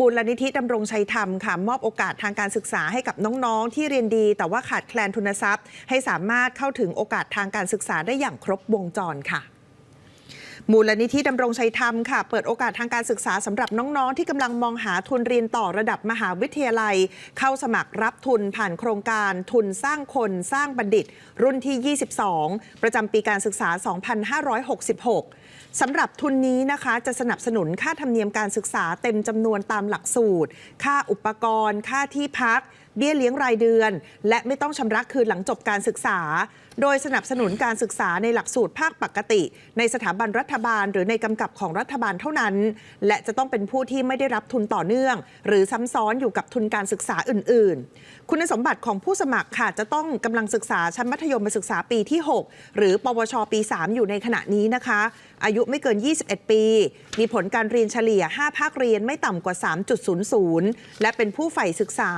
มูลนิธิดำรงชัยธรรมค่ะมอบโอกาสทางการศึกษาให้กับน้องๆ ที่เรียนดี แต่ว่าขาดแคลนทุนทรัพย์ ให้สามารถเข้าถึงโอกาสทางการศึกษาได้อย่างครบวงจรค่ะ มูลนิธิดำรงชัยธรรมค่ะ เปิดโอกาสทางการศึกษาสำหรับน้อง ๆ ที่กำลังมองหาทุนเรียนต่อระดับมหาวิทยาลัย เข้าสมัครรับทุนผ่านโครงการทุนสร้างคนสร้างบัณฑิต รุ่นที่ 22 ประจำปีการศึกษา 2566 สำหรับทุนนี้นะคะ จะสนับสนุนค่าธรรมเนียมการศึกษาเต็มจำนวนตามหลักสูตร ค่าอุปกรณ์ ค่าที่พัก เบี้ยเลี้ยงรายเดือน และไม่ต้องชำระคืนหลังจบการศึกษา โดยสนับสนุนการศึกษาในหลักสูตรภาคปกติ ในสถาบันรัฐบาล หรือในกำกับของรัฐบาลเท่านั้น และจะต้องเป็นผู้ที่ไม่ได้รับทุนต่อเนื่อง หรือซ้ำซ้อนอยู่กับทุนการศึกษาอื่น ๆ คุณสมบัติของผู้สมัครค่ะจะต้องกำลังศึกษาชั้นมัธยมศึกษาปีที่ 6 หรือ ปวช ปี 3 อยู่ในขณะนี้นะคะ อายุไม่เกิน 21 ปี มีผลการเรียนเฉลี่ย 5 ภาคเรียนไม่ต่ำกว่า 3.00 และเป็นผู้ใฝ่ศึกษา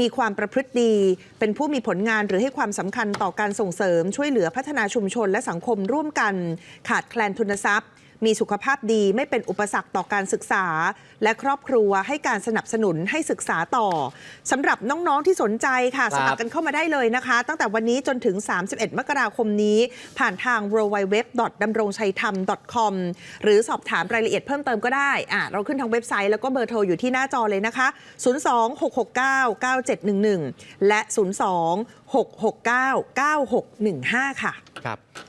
มีความประพฤติดี เป็นผู้มีผลงานหรือให้ความสำคัญต่อการส่งเสริมช่วยเหลือพัฒนาชุมชนและสังคมร่วมกัน ขาดแคลนทุนทรัพย์ มีสุขภาพดีไม่เป็นอุปสรรคต่อการศึกษา และครอบครัวให้การสนับสนุนให้ศึกษาต่อสำหรับน้องๆที่สนใจค่ะครับสมัครกันเข้ามาได้เลยนะคะ ตั้งแต่วันนี้จนถึง 31 มกราคมนี้ ผ่านทาง w w w ดำรงชัยธรรม .com หรือสอบถามรายละเอียดเพิ่มเติมก็ได้อะเราขึ้นทางเว็บไซต์แล้วก็เบอร์โทรอยู่ที่หน้าจอเลยนะคะ 026699711 และ 026699615 ค่ะ ครับ